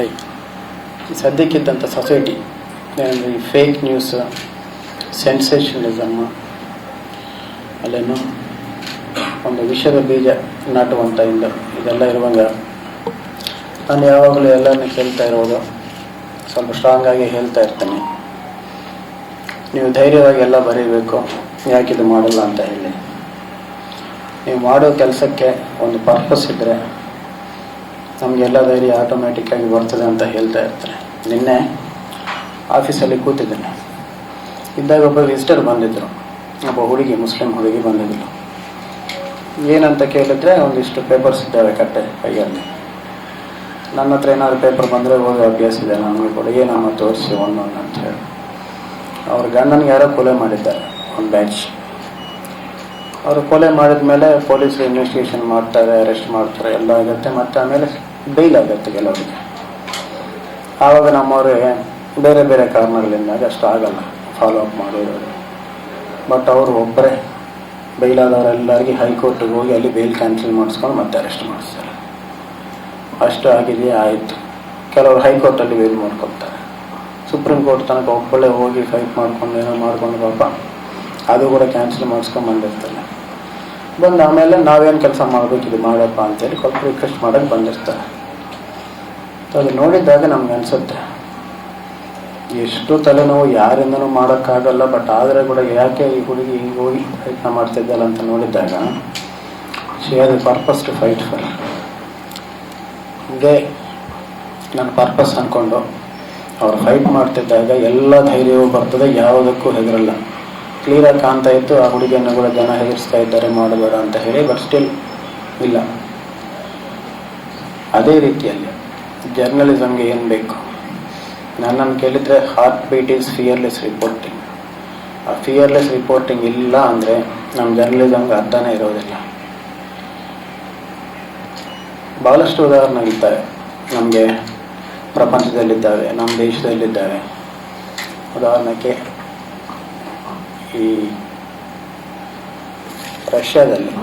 Like ಸದ್ಯಕ್ಕಿದ್ದಂಥ society ಏನಂದರೆ ಈ fake news ಸೆನ್ಸೇಷನಲಿಸಮ್ ಅಲ್ಲೇನು ಒಂದು ವಿಷದ ಬೀಜ ನಾಟುವಂಥ ಇಂದ ಇದೆಲ್ಲ ಇರುವಾಗ ನಾನು ಯಾವಾಗಲೂ ಎಲ್ಲರನ್ನ ಕೇಳ್ತಾ ಇರೋದು, ಸ್ವಲ್ಪ ಸ್ಟ್ರಾಂಗ್ ಆಗಿ ಹೇಳ್ತಾ ಇರ್ತೀನಿ. ನೀವು ಧೈರ್ಯವಾಗಿ ಎಲ್ಲ ಬರೀಬೇಕು, ಯಾಕಿದು ಮಾಡಲ್ಲ ಅಂತ ಹೇಳಿ. ನೀವು ಮಾಡೋ ಕೆಲಸಕ್ಕೆ ಒಂದು ಪರ್ಪಸ್ ಇದ್ದರೆ ನಮಗೆಲ್ಲ ಧೈರ್ಯ ಆಟೋಮ್ಯಾಟಿಕ್ಕಾಗಿ ಬರ್ತದೆ ಅಂತ ಹೇಳ್ತಾ ಇರ್ತಾರೆ. ನಿನ್ನೆ ಆಫೀಸಲ್ಲಿ ಕೂತಿದ್ದೇನೆ. ಇದ್ದಾಗ ಒಬ್ಬ ವಿಸಿಟರ್ ಬಂದಿದ್ದರು ಒಬ್ಬ ಹುಡುಗಿ, ಮುಸ್ಲಿಂ ಹುಡುಗಿ ಬಂದಿದ್ದರು ಏನಂತ ಕೇಳಿದ್ರೆ, ಒಂದಿಷ್ಟು ಪೇಪರ್ಸ್ ಇದ್ದಾವೆ ಕಟ್ಟೆ ಕೈಯಲ್ಲಿ. ನನ್ನ ಹತ್ರ ಏನಾದ್ರು ಪೇಪರ್ ಬಂದರೆ ಹೋಗಿ ಅಭ್ಯಾಸ ಇದೆ ನಾನು ಕೂಡ. ಏನಮ್ಮ ತೋರಿಸಿ ಒಂದೊಂದು ಅಂತ ಹೇಳಿ. ಅವ್ರ ಗಂಡನಿಗೆ ಯಾರೋ ಕೊಲೆ ಮಾಡಿದ್ದಾರೆ, ಒಂದು ಬ್ಯಾಚ್ ಅವರು ಕೊಲೆ ಮಾಡಿದ ಮೇಲೆ ಪೊಲೀಸರು ಇನ್ವೆಸ್ಟಿಗೇಷನ್ ಮಾಡ್ತಾರೆ ಅರೆಸ್ಟ್ ಮಾಡ್ತಾರೆ, ಎಲ್ಲ ಆಗುತ್ತೆ. ಮತ್ತು ಆಮೇಲೆ ಬೈಲ್ ಆಗುತ್ತೆ ಕೆಲವರಿಗೆ ಆವಾಗ ನಮ್ಮವ್ರಿಗೆ ಬೇರೆ ಬೇರೆ ಕಾರಣಗಳಿಂದಾಗಿ ಅಷ್ಟು ಆಗಲ್ಲ ಫಾಲೋ ಅಪ್ ಮಾಡಿರೋರು ಬಟ್ ಅವರು ಒಬ್ಬರೇ ಬೈಲಾದವರೆಲ್ಲರಿಗೆ ಹೈಕೋರ್ಟಿಗೆ ಹೋಗಿ ಅಲ್ಲಿ ಬೇಲ್ ಕ್ಯಾನ್ಸಲ್ ಮಾಡಿಸ್ಕೊಂಡು ಮತ್ತೆ ಅರೆಸ್ಟ್ ಮಾಡಿಸ್ತಾರೆ. ಅಷ್ಟು ಆಗಿದೆಯೇ ಆಯಿತು. ಕೆಲವರು ಹೈಕೋರ್ಟಲ್ಲಿ ಬೇಲ್ ಮಾಡ್ಕೊತಾರೆ ಸುಪ್ರೀಂ ಕೋರ್ಟ್ ತನಕ ಒಬ್ಬಳೇ ಹೋಗಿ ಫೈಟ್ ಮಾಡ್ಕೊಂಡು, ಏನೋ ಮಾಡ್ಕೊಂಡು ಪಾಪ ಅದು ಕೂಡ ಕ್ಯಾನ್ಸಲ್ ಮಾಡಿಸ್ಕೊಂಡು ಬಂದಿರ್ತಾರೆ. ಬಂದು ಆಮೇಲೆ ನಾವೇನು ಕೆಲಸ ಮಾಡಬೇಕು, ಇದು ಮಾಡಪ್ಪ ಅಂತೇಳಿ ಕೊಟ್ಟು ರಿಕ್ವೆಸ್ಟ್ ಮಾಡೋಕ್ಕೆ ಬಂದಿರ್ತಾರೆ. ಅದು ನೋಡಿದ್ದಾಗ ನಮ್ಗೆ ಅನಿಸುತ್ತೆ. ಎಷ್ಟು ತಲೆನೋವು ಯಾರಿಂದನೂ ಮಾಡೋಕ್ಕಾಗಲ್ಲ ಬಟ್ ಆದರೆ ಕೂಡ ಯಾಕೆ ಈ ಹುಡುಗಿ ಹಿಂಗೆ ಹೋಗಿ ಪ್ರಯತ್ನ ಮಾಡ್ತಿದ್ದಲ್ಲ ಅಂತ ನೋಡಿದ್ದಾಗ she has purpose to fight for ಇದೇ ನನ್ನ ಪರ್ಪಸ್ ಅಂದ್ಕೊಂಡು ಅವ್ರು ಫೈಟ್ ಮಾಡ್ತಿದ್ದಾಗ ಎಲ್ಲ ಧೈರ್ಯವೂ ಬರ್ತದೆ, ಯಾವುದಕ್ಕೂ ಹೆದರಲ್ಲ. ಕ್ಲಿಯರಾಗಿ ಕಾಣ್ತಾ ಇತ್ತು, ಆ ಹುಡುಗಿಯನ್ನು ಕೂಡ ಜನ ಹೆದರಿಸ್ತಾ ಇದ್ದಾರೆ, ಮಾಡಬೇಡ ಅಂತ ಹೇಳಿ ಬಟ್ ಸ್ಟಿಲ್ ಇಲ್ಲ. ಅದೇ ರೀತಿಯಲ್ಲಿ ಜರ್ನಲಿಸಮ್ಗೆ ಏನು ಬೇಕು? ನನ್ನನ್ನು ಕೇಳಿದರೆ heart beat is fearless reporting ಆ ಫಿಯರ್ಲೆಸ್ ರಿಪೋರ್ಟಿಂಗ್ ಇಲ್ಲ ಅಂದರೆ ನಮ್ಮ ಜರ್ನಲಿಸಮ್ಗೆ ಅರ್ಥನೇ ಇರೋದಿಲ್ಲ. ಭಾಳಷ್ಟು ಉದಾಹರಣೆಗಳಿದ್ದಾವೆ ನಮಗೆ ಪ್ರಪಂಚದಲ್ಲಿದ್ದಾವೆ ನಮ್ಮ ದೇಶದಲ್ಲಿದ್ದಾವೆ. ಉದಾಹರಣೆಗೆ ಈ ರಷ್ಯಾದಲ್ಲಿ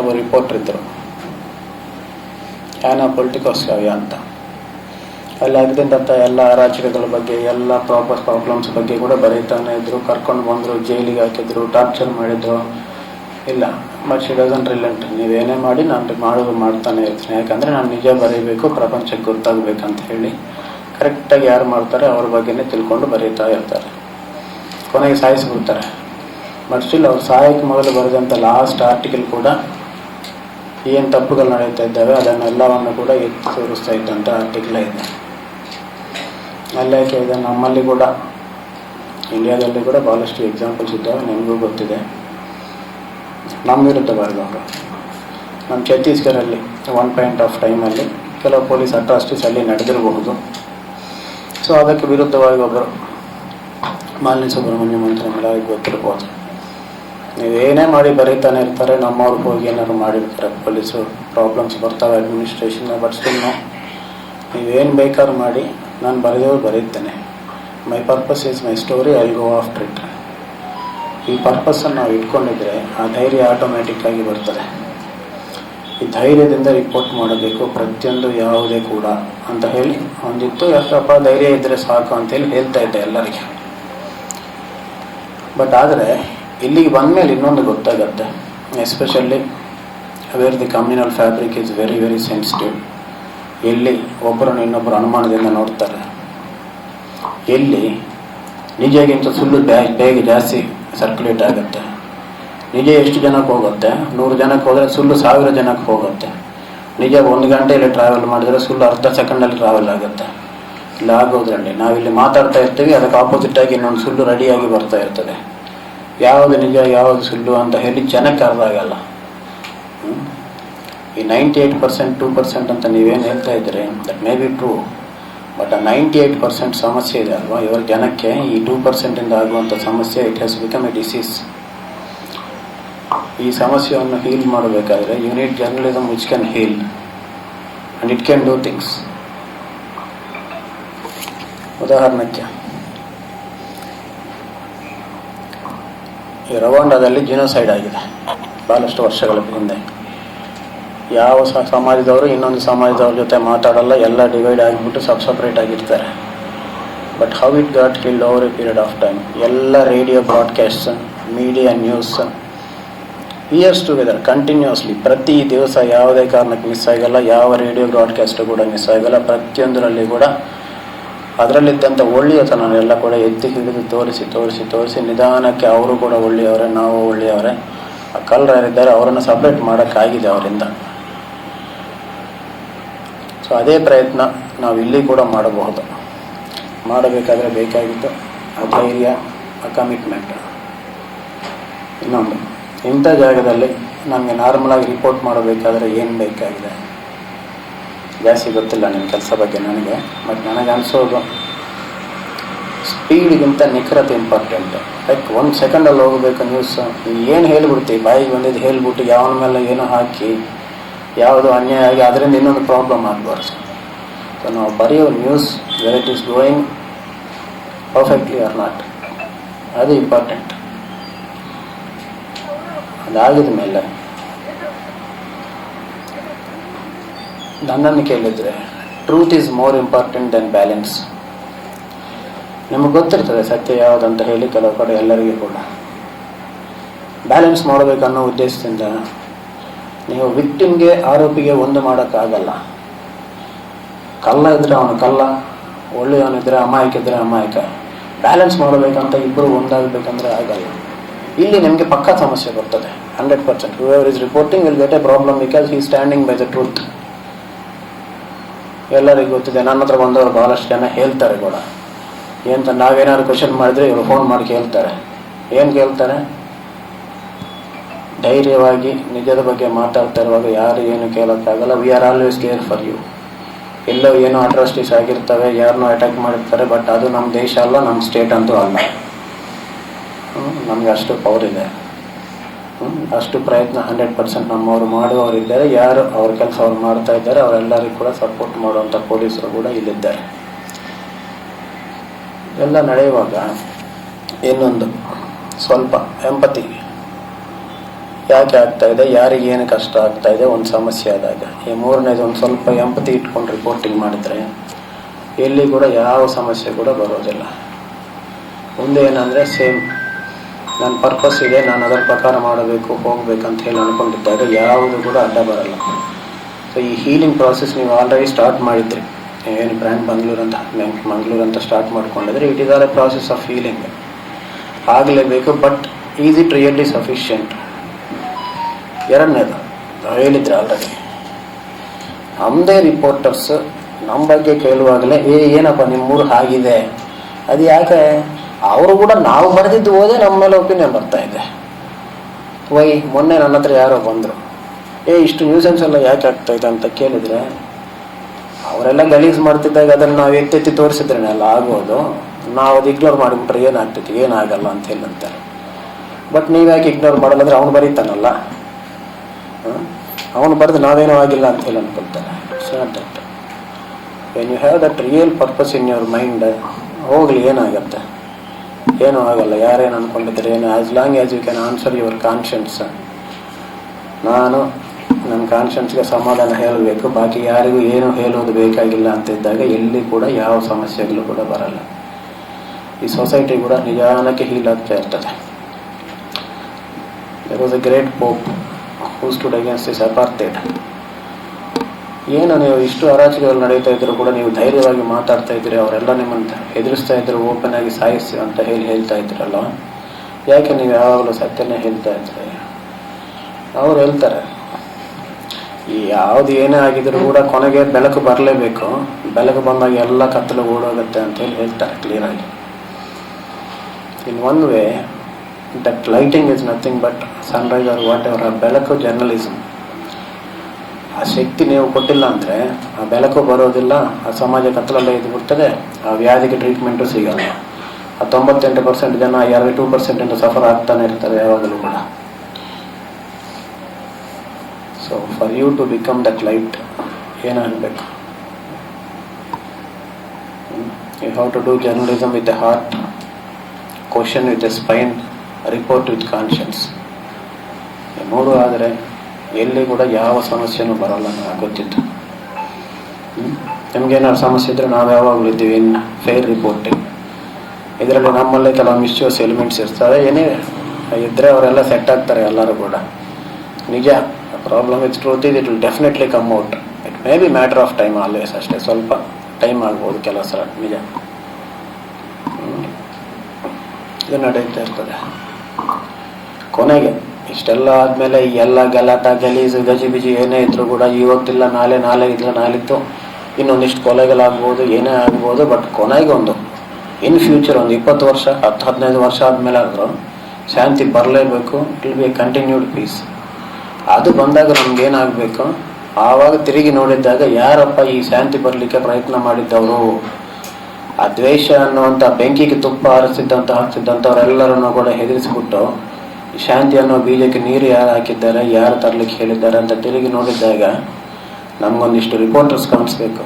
ಒಬ್ಬ ರಿಪೋರ್ಟರ್ ಇದ್ದರು ಆ್ಯನಾ ಪೊಲಿಟಿಕೋಸ್ಕಾವ್ಯ ಅಂತ. ಅಲ್ಲಿ ಆಗಿದ್ದಂಥ ಎಲ್ಲ ಅರಾಚಕಗಳ ಬಗ್ಗೆ, ಎಲ್ಲ ಪ್ರಾಪರ್ ಪ್ರಾಬ್ಲಮ್ಸ್ ಬಗ್ಗೆ ಕೂಡ ಬರೀತಾನೆ ಇದ್ರು. ಕರ್ಕೊಂಡು ಬಂದರು, ಜೈಲಿಗೆ ಹಾಕಿದ್ರು ಟಾರ್ಚರ್ ಮಾಡಿದ್ರು. ಇಲ್ಲ ಬಟ್ ಶಿ ಡಸನ್ ರಿಲೆಂಟ್ ನೀವೇನೇ ಮಾಡಿ ನಾನು ಮಾಡೋದು ಮಾಡ್ತಾನೆ ಇರ್ತೀನಿ. ಯಾಕಂದರೆ ನಾನು ನಿಜ ಬರೀಬೇಕು, ಪ್ರಪಂಚಕ್ಕೆ ಗೊತ್ತಾಗಬೇಕಂತ ಹೇಳಿ ಕರೆಕ್ಟಾಗಿ ಯಾರು ಮಾಡ್ತಾರೆ ಅವ್ರ ಬಗ್ಗೆನೇ ತಿಳ್ಕೊಂಡು ಬರೀತಾ ಇರ್ತಾರೆ. ಕೊನೆಗೆ ಸಾಯಿಸ್ಬಿಡ್ತಾರೆ. ಬಟ್ ಸ್ಟಿಲ್ ಅವ್ರು ಸಾಯಕ್ಕೆ ಮೊದಲು ಬರೆದಂಥ ಲಾಸ್ಟ್ ಆರ್ಟಿಕಲ್ ಕೂಡ ಏನು ತಪ್ಪುಗಳು ನಡೀತಾ ಇದ್ದಾವೆ, ಅದನ್ನೆಲ್ಲವನ್ನು ಕೂಡ ಎತ್ತಿ ತೋರಿಸ್ತಾ ಇದ್ದಂಥ ಆರ್ಟಿಕಲ್ ಇದೆ. ಅಲ್ಲೇಕೆ ಇದೆ ನಮ್ಮಲ್ಲಿ ಕೂಡ. ಇಂಡಿಯಾದಲ್ಲಿ ಕೂಡ ಭಾಳಷ್ಟು ಎಕ್ಸಾಂಪಲ್ಸ್ ಇದ್ದಾವೆ, ನಿಮಗೂ ಗೊತ್ತಿದೆ. ನಮ್ಮ ವಿರುದ್ಧ ಬರೆದವರು ನಮ್ಮ ಛತ್ತೀಸ್ಗಢಲ್ಲಿ ಒನ್ ಪಾಯಿಂಟ್ ಆಫ್ ಟೈಮಲ್ಲಿ ಕೆಲವು ಪೊಲೀಸ್ ಅಟ್ರಾಸಿಟೀಸ್ ಅಲ್ಲಿ ನಡೆದಿರಬಹುದು. ಸೊ ಅದಕ್ಕೆ ವಿರುದ್ಧವಾಗಿ ಒಬ್ಬರು ಮಾಲಿನ್ಯ ಸುಬ್ರಹ್ಮಣ್ಯ ಮಂತ್ರಿ ಮೇಲಾಗಿ ಗೊತ್ತಿರ್ಬೋದು. ನೀವು ಏನೇ ಮಾಡಿ ಬರೀತಾನೆ ಇರ್ತಾರೆ ನಮ್ಮವ್ರಿಗೆ ಹೋಗಿ ಏನಾದ್ರು ಮಾಡಿರ್ತಾರೆ. ಪೊಲೀಸು ಪ್ರಾಬ್ಲಮ್ಸ್ ಬರ್ತಾವೆ ಅಡ್ಮಿನಿಸ್ಟ್ರೇಷನ್ ಬಟ್ ಸ್ಟಿಲ್ ನೀವೇನು ಬೇಕಾದ್ರೂ ಮಾಡಿ ನಾನು ಬರೆದವ್ರು ಬರೀತೇನೆ my purpose is my story I go after it ಈ ಪರ್ಪಸ್ಸನ್ನು ನಾವು ಇಟ್ಕೊಂಡಿದ್ರೆ ಆ ಧೈರ್ಯ ಆಟೋಮ್ಯಾಟಿಕ್ ಆಗಿ ಬರ್ತದೆ. ಈ ಧೈರ್ಯದಿಂದ ರಿಪೋರ್ಟ್ ಮಾಡಬೇಕು, ಪ್ರತಿಯೊಂದು ಯಾವುದೇ ಕೂಡ ಅಂತ ಹೇಳಿ ಒಂದಿತ್ತು, ಯಾಕಪ್ಪ ಧೈರ್ಯ ಇದ್ದರೆ ಸಾಕು ಅಂತೇಳಿ ಹೇಳ್ತಾ ಇದ್ದೆ ಎಲ್ಲರಿಗೆ. ಬಟ್ ಆದರೆ, ಇಲ್ಲಿಗೆ ಬಂದಮೇಲೆ ಇನ್ನೊಂದು ಗೊತ್ತಾಗತ್ತೆ. Especially where the communal fabric is very very sensitive ಎಲ್ಲಿ ಒಬ್ಬರನ್ನು ಇನ್ನೊಬ್ಬರು ಅನುಮಾನದಿಂದ ನೋಡ್ತಾರೆ? ಎಲ್ಲಿ? ನಿಜಗಿಂತ ಸುಳ್ಳು ಬೇಗ ಜಾಸ್ತಿ ಸರ್ಕ್ಯುಲೇಟ್ ಆಗುತ್ತೆ. ನಿಜ ಎಷ್ಟು ಜನಕ್ಕೆ ಹೋಗುತ್ತೆ? ನೂರು ಜನಕ್ಕೆ ಹೋದರೆ ಸುಳ್ಳು ಸಾವಿರ ಜನಕ್ಕೆ ಹೋಗುತ್ತೆ. ನಿಜ ಒಂದು ಗಂಟೆಯಲ್ಲಿ ಟ್ರಾವೆಲ್ ಮಾಡಿದರೆ ಸುಳ್ಳು ಅರ್ಧ ಸೆಕೆಂಡಲ್ಲಿ ಟ್ರಾವೆಲ್ ಆಗುತ್ತೆ. ಇಲ್ಲ, ಆಗೋದ್ರಲ್ಲಿ. ನಾವಿಲ್ಲಿ ಮಾತಾಡ್ತಾ ಇರ್ತೀವಿ, ಅದಕ್ಕೆ ಆಪೋಸಿಟ್ ಆಗಿ ಇನ್ನೊಂದು ಸುಳ್ಳು ರೆಡಿಯಾಗಿ ಬರ್ತಾ ಇರ್ತದೆ. ಯಾವುದು ನಿಜ, ಯಾವುದು ಸುಳ್ಳು ಅಂತ ಹೇಳಿ ಜನಕ್ಕೆ ಅರ್ಥ ಆಗಲ್ಲ? ಈ ninety eight percent two percent ಅಂತ ನೀವೇನು ಹೇಳ್ತಾ ಇದ್ದೀರಿ that may be true but ಆ ನೈಂಟಿ ಏಯ್ಟ್ ಪರ್ಸೆಂಟ್ ಸಮಸ್ಯೆ ಇದೆ ಅಲ್ವಾ? ಇವರ ಜನಕ್ಕೆ ಈ ಟೂ ಪರ್ಸೆಂಟಿಂದ ಆಗುವಂಥ ಸಮಸ್ಯೆ it has become a disease ಈ ಸಮಸ್ಯೆಯನ್ನು ಹೀಲ್ ಮಾಡಬೇಕಾದ್ರೆ unit journalism which can heal and it can do things ಉದಾಹರಣಕ್ಕೆ ಈ ರವಾಂಡಾದಲ್ಲಿ ಜಿನೋಸೈಡ್ ಆಗಿದೆ ಭಾಳಷ್ಟು ವರ್ಷಗಳ ಹಿಂದೆ. ಯಾವ ಸಮಾಜದವರು ಇನ್ನೊಂದು ಸಮಾಜದವ್ರ ಜೊತೆ ಮಾತಾಡಲ್ಲ, ಎಲ್ಲ ಡಿವೈಡ್ ಆಗಿಬಿಟ್ಟು ಸಬ್ ಸಪ್ರೇಟ್ ಆಗಿರ್ತಾರೆ. But how it got killed over a period of time ಎಲ್ಲ radio broadcasts media news years together continuously ಪ್ರತಿ ದಿವಸ ಯಾವುದೇ ಕಾರಣಕ್ಕೆ ಮಿಸ್ ಆಗಲ್ಲ, ಯಾವ ರೇಡಿಯೋ ಬ್ರಾಡ್ಕಾಸ್ಟು ಕೂಡ ಮಿಸ್ ಆಗಲ್ಲ, ಪ್ರತಿಯೊಂದರಲ್ಲಿ ಕೂಡ ಅದರಲ್ಲಿದ್ದಂಥ ಒಳ್ಳೆಯತನನೆಲ್ಲ ಕೂಡ ಎತ್ತಿ ಹಿಡಿದು ತೋರಿಸಿ ತೋರಿಸಿ ತೋರಿಸಿ, ನಿಧಾನಕ್ಕೆ ಅವರು ಕೂಡ ಒಳ್ಳೆಯವರೇ, ನಾವು ಒಳ್ಳೆಯವರೇ. ಯಾರಿದ್ದಾರೆ ಅವರನ್ನು ಸಪ್ರೇಟ್ ಮಾಡೋಕ್ಕಾಗಿದೆ ಅವರಿಂದ. ಸೊ ಅದೇ ಪ್ರಯತ್ನ ನಾವು ಇಲ್ಲಿ ಕೂಡ ಮಾಡಬಹುದು. ಮಾಡಬೇಕಾದ್ರೆ ಬೇಕಾಗಿದ್ದು ಆ ಧೈರ್ಯ ಆ ಕಮಿಟ್ಮೆಂಟ್ ಇನ್ನೊಂದು ಇಂಥ ಜಾಗದಲ್ಲಿ ನಮಗೆ ನಾರ್ಮಲಾಗಿ ರಿಪೋರ್ಟ್ ಮಾಡಬೇಕಾದ್ರೆ ಏನು ಬೇಕಾಗಿದೆ? ಜಾಸ್ತಿ ಗೊತ್ತಿಲ್ಲ ನಿಮ್ಮ ಕೆಲಸ ಬಗ್ಗೆ ನನಗೆ ಬಟ್ ನನಗೆ ಅನಿಸೋದು ಸ್ಪೀಡ್ಗಿಂತ ನಿಖರತೆ ಇಂಪಾರ್ಟೆಂಟ್ ಲೈಕ್ ಒಂದು ಸೆಕೆಂಡಲ್ಲಿ ಹೋಗಬೇಕು ನ್ಯೂಸ್ ಏನು ಹೇಳ್ಬಿಡ್ತೀವಿ ಬಾಯಿಗೆ ಬಂದಿದ್ದು ಹೇಳ್ಬಿಟ್ಟು ಯಾವನ ಮೇಲೆ ಏನೋ ಹಾಕಿ ಯಾವುದು ಅನ್ಯಾಯ ಆಗಿ ಅದರಿಂದ ಇನ್ನೊಂದು ಪ್ರಾಬ್ಲಮ್ ಆಗಬಾರ್ದು. ಸೊ ನಾವು ಬರೆಯೋ news where it is going perfectly or not ಅದು ಇಂಪಾರ್ಟೆಂಟ್ ಅದಾಗಿದ ಮೇಲೆ ನನ್ನನ್ನು ಕೇಳಿದರೆ truth is more important than balance ನಿಮಗೆ ಗೊತ್ತಿರ್ತದೆ ಸತ್ಯ ಯಾವುದಂತ ಹೇಳಿ ಕೆಲವು ಕಡೆ ಎಲ್ಲರಿಗೂ ಕೂಡ. ಬ್ಯಾಲೆನ್ಸ್ ಮಾಡಬೇಕನ್ನೋ ಉದ್ದೇಶದಿಂದ ನೀವು ವಿಕ್ಟಿಮ್ಗೆ ಆರೋಪಿಗೆ ಒಂದು ಮಾಡೋಕ್ಕಾಗಲ್ಲ. ಕಲ್ಲ ಇದ್ರೆ ಅವನು ಕಲ್ಲ, ಒಳ್ಳೆಯವನಿದ್ರೆ ಅಮಾಯಕ ಇದ್ರೆ ಅಮಾಯಕ. ಬ್ಯಾಲೆನ್ಸ್ ಮಾಡಬೇಕಂತ ಇಬ್ಬರು ಒಂದಾಗಬೇಕಂದ್ರೆ ಆಗಲ್ಲ. ಇಲ್ಲಿ ನಿಮಗೆ ಪಕ್ಕಾ ಸಮಸ್ಯೆ ಬರ್ತದೆ, hundred percent. Whoever is reporting will get a problem because ಈ ಸ್ಟ್ಯಾಂಡಿಂಗ್ ಬೈ ದ ಟ್ರೂತ್ ಎಲ್ಲರಿಗೂ ಗೊತ್ತಿದೆ, ನನ್ನ ಹತ್ರ ಬಂದವರು ಬಹಳಷ್ಟು ಜನ ಹೇಳ್ತಾರೆ ಕೂಡ. ಏನಂತ ನಾವೇನಾದ್ರು ಕ್ವಶನ್ ಮಾಡಿದ್ರೆ ಇವರು ಫೋನ್ ಮಾಡಿ ಕೇಳ್ತಾರೆ. ಏನು ಕೇಳ್ತಾರೆ? ಧೈರ್ಯವಾಗಿ ನಿಜದ ಬಗ್ಗೆ ಮಾತಾಡ್ತಾ ಇರುವಾಗ ಯಾರು ಏನು ಕೇಳೋಕ್ಕಾಗಲ್ಲ. We are always care for you ಎಲ್ಲೋ ಏನೋ ಅಟ್ರಾಸಿಟೀಸ್ ಆಗಿರ್ತವೆ, ಯಾರನ್ನೂ ಅಟ್ಯಾಕ್ ಮಾಡಿರ್ತಾರೆ ಬಟ್ ಅದು ನಮ್ಮ ದೇಶ ಅಲ್ಲ ನಮ್ಮ ಸ್ಟೇಟ್ ಅಂತೂ ಅಲ್ಲ. ನಮಗೆ ಅಷ್ಟು ಪವರ್ ಇದೆ. ಅಷ್ಟು ಪ್ರಯತ್ನ ಹಂಡ್ರೆಡ್ ಪರ್ಸೆಂಟ್ ನಮ್ಮವರು ಮಾಡುವವರು ಇದ್ದಾರೆ. ಯಾರು ಅವ್ರ ಕೆಲಸ ಅವ್ರು ಮಾಡ್ತಾ ಇದ್ದಾರೆ, ಅವರೆಲ್ಲರಿಗೂ ಕೂಡ ಸಪೋರ್ಟ್ ಮಾಡುವಂಥ ಪೊಲೀಸರು ಕೂಡ ಇಲ್ಲಿದ್ದಾರೆ. ಎಲ್ಲ ನಡೆಯುವಾಗ ಇನ್ನೊಂದು ಸ್ವಲ್ಪ ಎಂಪತಿ ಯಾಕೆ ಆಗ್ತಾ ಇದೆ, ಯಾರಿಗೆ ಏನು ಕಷ್ಟ ಆಗ್ತಾ ಇದೆ, ಒಂದು ಸಮಸ್ಯೆ ಆದಾಗ. ಈ ಮೂರನೇದು ಒಂದು ಸ್ವಲ್ಪ ಎಂಪತಿ ಇಟ್ಕೊಂಡು ರಿಪೋರ್ಟಿಂಗ್ ಮಾಡಿದ್ರೆ, ಎಲ್ಲಿ ಕೂಡ ಯಾವ ಸಮಸ್ಯೆ ಕೂಡ ಬರೋದಿಲ್ಲ. ಮುಂದೆ ಏನಂದರೆ ಸೇಮ್ ನನ್ನ ಪರ್ಪಸ್ ಇದೆ, ನಾನು ಅದರ ಪ್ರಕಾರ ಮಾಡಬೇಕು ಹೋಗ್ಬೇಕಂತ ಹೇಳಿ ಅನ್ಕೊಂಡಿದ್ದಾಗ ಯಾವುದು ಕೂಡ ಅಡ್ಡ ಬರಲ್ಲ. ಸೊ ಈ ಹೀಲಿಂಗ್ ಪ್ರಾಸೆಸ್ ನೀವು ಆಲ್ರೆಡಿ ಸ್ಟಾರ್ಟ್ ಮಾಡಿದ್ರಿ. ಏನು ಬ್ರ್ಯಾಂಡ್ ಮಂಗ್ಳೂರು ಅಂತ ಮಂಗ್ಳೂರು ಅಂತ ಸ್ಟಾರ್ಟ್ ಮಾಡ್ಕೊಂಡಿದ್ರೆ it is or a process of healing ಆಗಲೇಬೇಕು but is it really sufficient ಎರಡನೇದು, ನಾವು ಹೇಳಿದ್ರೆ ಆಲ್ರೆಡಿ. ನಮ್ಮದೇ ರಿಪೋರ್ಟರ್ಸ್ ನಮ್ಮ ಬಗ್ಗೆ ಕೇಳುವಾಗಲೇ, ಏ, ಏನಪ್ಪ ನಿಮ್ಮೂರು ಹಾಗಿದೆ? ಅದು ಯಾಕೆ? ಅವರು ಕೂಡ ನಾವು ಬರೆದಿದ್ದು ಓದೇ ನಮ್ಮ ಮೇಲೆ ಒಪಿನಿಯನ್ ಬರ್ತಾ ಇದೆ. ವೈ, ಮೊನ್ನೆ ನನ್ನ ಹತ್ರ ಯಾರೋ ಬಂದರು. ಏ, ಇಷ್ಟು ನ್ಯೂಸೆನ್ಸ್ ಎಲ್ಲ ಯಾಕೆ ಆಗ್ತಾ ಇದೆ? ಅಂತ ಕೇಳಿದರೆ, ಅವರೆಲ್ಲ ಗಲೀಸ್ ಮಾಡ್ತಿದ್ದಾಗ ಅದನ್ನು ನಾವು ಎತ್ತೆತ್ತಿ ತೋರಿಸಿದ್ರೆ ಅಲ್ಲ, ಆಗೋದು. ನಾವು ಅದು ಇಗ್ನೋರ್ ಮಾಡಿಬಿಟ್ರೆ ಏನಾಗ್ತೈತಿ, ಏನಾಗಲ್ಲ ಅಂತ ಹೇಳಿ ಅಂತಾರೆ. ಬಟ್ ನೀವು ಯಾಕೆ ಇಗ್ನೋರ್ ಮಾಡಲ್ಲ ಅಂದರೆ ಅವ್ನು ಬರೀತಾನಲ್ಲ? ಅವನು ಬರೆದು ನಾವೇನೂ ಆಗಿಲ್ಲ ಅಂತ ಹೇಳಿ ಅನ್ಕೊಳ್ತಾರೆ. It's when you have that real purpose in your mind ಹೋಗ್ಲಿ, ಏನಾಗತ್ತೆ? ಏನೂ ಆಗಲ್ಲ. ಯಾರೇನು ಅನ್ಕೊಂಡಿದ್ರೆ ಏನು? As long as you can answer your conscience ನಾನು ನನ್ನ ಕಾನ್ಷಿಯನ್ಸ್ಗೆ ಸಮಾಧಾನ ಹೇಳಬೇಕು. ಬಾಕಿ ಯಾರಿಗೂ ಏನು ಹೇಳೋದು ಬೇಕಾಗಿಲ್ಲ ಅಂತ ಇದ್ದಾಗ ಎಲ್ಲಿ ಕೂಡ ಯಾವ ಸಮಸ್ಯೆಗಳು ಕೂಡ ಬರಲ್ಲ. ಈ ಸೊಸೈಟಿ ಕೂಡ ನಿಧಾನಕ್ಕೆ ಹೀಲ್ ಆಗ್ತಾ ಇರ್ತದೆ. There was a great pope who stood against this apartheid ಏನು ನೀವು ಇಷ್ಟು ಅರಾಚಕಗಳು ನಡೀತಾ ಇದ್ರು ಕೂಡ ನೀವು ಧೈರ್ಯವಾಗಿ ಮಾತಾಡ್ತಾ ಇದ್ರಿ ಅವರೆಲ್ಲ ನಿಮ್ಮನ್ನು ಎದುರಿಸ್ತಾ ಇದ್ರು ಓಪನ್ ಆಗಿ ಸಾಯಿಸಿ ಅಂತ ಹೇಳಿ ಹೇಳ್ತಾ ಇದ್ರಲ್ಲ, ಯಾಕೆ ನೀವು ಯಾವಾಗಲೂ ಸತ್ಯನೇ ಹೇಳ್ತಾ ಇದ್ರಿ ಅವ್ರು ಹೇಳ್ತಾರೆ, ಈ ಯಾವ್ದು ಏನೇ ಆಗಿದ್ರು ಕೂಡ ಕೊನೆಗೆ ಬೆಳಕು ಬರಲೇಬೇಕು, ಬೆಳಕು ಬಂದಾಗ ಎಲ್ಲ ಕತ್ತಲು ಓಡೋಗುತ್ತೆ ಅಂತ ಹೇಳಿ ಹೇಳ್ತಾರೆ ಕ್ಲಿಯರ್ ಆಗಿ. In one way that lighting is nothing but sunrise or whatever ever ಆ ಬೆಳಕು ಜರ್ನಲಿಸಮ್ ಆ ಶಕ್ತಿ ನೀವು ಕೊಟ್ಟಿಲ್ಲ ಅಂದರೆ ಆ ಬೆಳಕು ಬರೋದಿಲ್ಲ, ಆ ಸಮಾಜ ಕತ್ತಲಲ್ಲೇ ಇದು ಬಿಡ್ತದೆ ಆ ವ್ಯಾಧಿಗೆ ಟ್ರೀಟ್ಮೆಂಟು ಸಿಗಲ್ಲ. ಆ ತೊಂಬತ್ತೆಂಟು ಪರ್ಸೆಂಟ್ ಜನ ಎರಡು ಟೂ ಪರ್ಸೆಂಟಿಂದ ಸಫರ್ ಆಗ್ತಾನೆ ಇರ್ತಾರೆ ಯಾವಾಗಲೂ ಕೂಡ. So for you to become that light ಏನಾಗಬೇಕು? You have to do journalism with a heart question with a spine report with conscience ಮೂರು ಆದರೆ ಎಲ್ಲಿ ಕೂಡ ಯಾವ ಸಮಸ್ಯೆನೂ ಬರೋಲ್ಲ ನನಗೆ ಗೊತ್ತಿತ್ತು. ನಮಗೇನಾದ್ರು ಸಮಸ್ಯೆ ಇದ್ದರೆ ನಾವು ಯಾವಾಗಲೂ ಇದ್ದೀವಿ ಇನ್ನು ಫೇರ್ ರಿಪೋರ್ಟಿಂಗ್ ಇದರಲ್ಲಿ ನಮ್ಮಲ್ಲೇ ಕೆಲವು ಮಿಸ್ಯೂಸ್ ಎಲಿಮೆಂಟ್ಸ್ ಇರ್ತವೆ. ಏನೇ ಇದ್ದರೆ ಅವರೆಲ್ಲ ಸೆಟ್ ಆಗ್ತಾರೆ ಎಲ್ಲರೂ ಕೂಡ. ನಿಜ ಪ್ರಾಬ್ಲಮ್ ಇಸ್ ಟ್ರೂತ್ ಇದು it will definitely come out it may be matter of time always ಅಷ್ಟೇ. ಸ್ವಲ್ಪ ಟೈಮ್ ಆಗ್ಬೋದು ಕೆಲವು ಸಲ, ನಿಜ. ಇದು ನಡೀತಾ ಇರ್ತದೆ. ಕೊನೆಗೆ. ಇಷ್ಟೆಲ್ಲ ಆದಮೇಲೆ ಎಲ್ಲ ಗಲಾಟ, ಗಲೀಜು ಗಜಿಬಿಜಿ ಏನೇ ಇದ್ರೂ ಕೂಡ ಇವತ್ತಿಲ್ಲ, ನಾಳೆ ನಾಳೆ ಇಲ್ಲ ನಾಳಿದ್ದು. ಇನ್ನೊಂದಿಷ್ಟು ಕೊಲೆಗಳಾಗ್ಬೋದು, ಏನೇ ಆಗ್ಬೋದು ಬಟ್ ಕೊನೆಗೆ ಒಂದು ಇನ್ ಫ್ಯೂಚರ್ ಒಂದು ಇಪ್ಪತ್ತು ವರ್ಷ, ಹತ್ತು, ಹದಿನೈದು ವರ್ಷ ಆದಮೇಲೆ ಆದರೂ ಶಾಂತಿ ಬರಲೇಬೇಕು ಇಟ್ ಬಿ ಕಂಟಿನ್ಯೂಡ್ ಪೀಸ್. ಅದು ಬಂದಾಗ ನಮ್ಗೇನಾಗಬೇಕು? ಆವಾಗ ತಿರುಗಿ ನೋಡಿದ್ದಾಗ ಯಾರಪ್ಪ ಈ ಶಾಂತಿ ಬರಲಿಕ್ಕೆ ಪ್ರಯತ್ನ ಮಾಡಿದ್ದವರು? ಆ ದ್ವೇಷ ಅನ್ನುವಂಥ ಬೆಂಕಿಗೆ ತುಪ್ಪ ಹರಿಸಿದ್ದಂತ ಹಾಕ್ತಿದ್ದಂಥವ್ರೆಲ್ಲರನ್ನು ಕೂಡ ಹೆದರಿಸಿಬಿಟ್ಟು ಶಾಂತಿ ಅನ್ನೋ ಬೀಜಕ್ಕೆ ನೀರು ಯಾರು ಹಾಕಿದ್ದಾರೆ, ಯಾರು ತರಲಿಕ್ಕೆ ಹೇಳಿದ್ದಾರೆ ಅಂತ ತಿರುಗಿ ನೋಡಿದಾಗ ನಮಗೊಂದಿಷ್ಟು ರಿಪೋರ್ಟರ್ಸ್ ಕಾಣಿಸ್ಬೇಕು.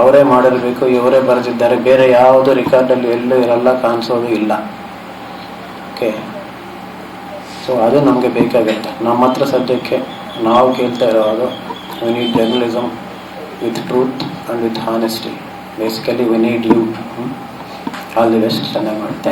ಅವರೇ ಮಾಡಿರಬೇಕು, ಇವರೇ ಬರೆದಿದ್ದಾರೆ, ಬೇರೆ ಯಾವುದು ರೆಕಾರ್ಡಲ್ಲಿ ಎಲ್ಲೂ ಇರಲ್ಲ, ಕಾಣಿಸೋದು ಇಲ್ಲ. ಓಕೆ ಸೊ ಅದು ನಮಗೆ ಬೇಕಾಗುತ್ತೆ. ನಮ್ಮ ಹತ್ರ ಸದ್ಯಕ್ಕೆ ನಾವು ಕೇಳ್ತಾ ಇರೋದು we need journalism with truth and with honesty basically we need you all the best ಚೆನ್ನಾಗಿ ಮಾಡ್ತೇನೆ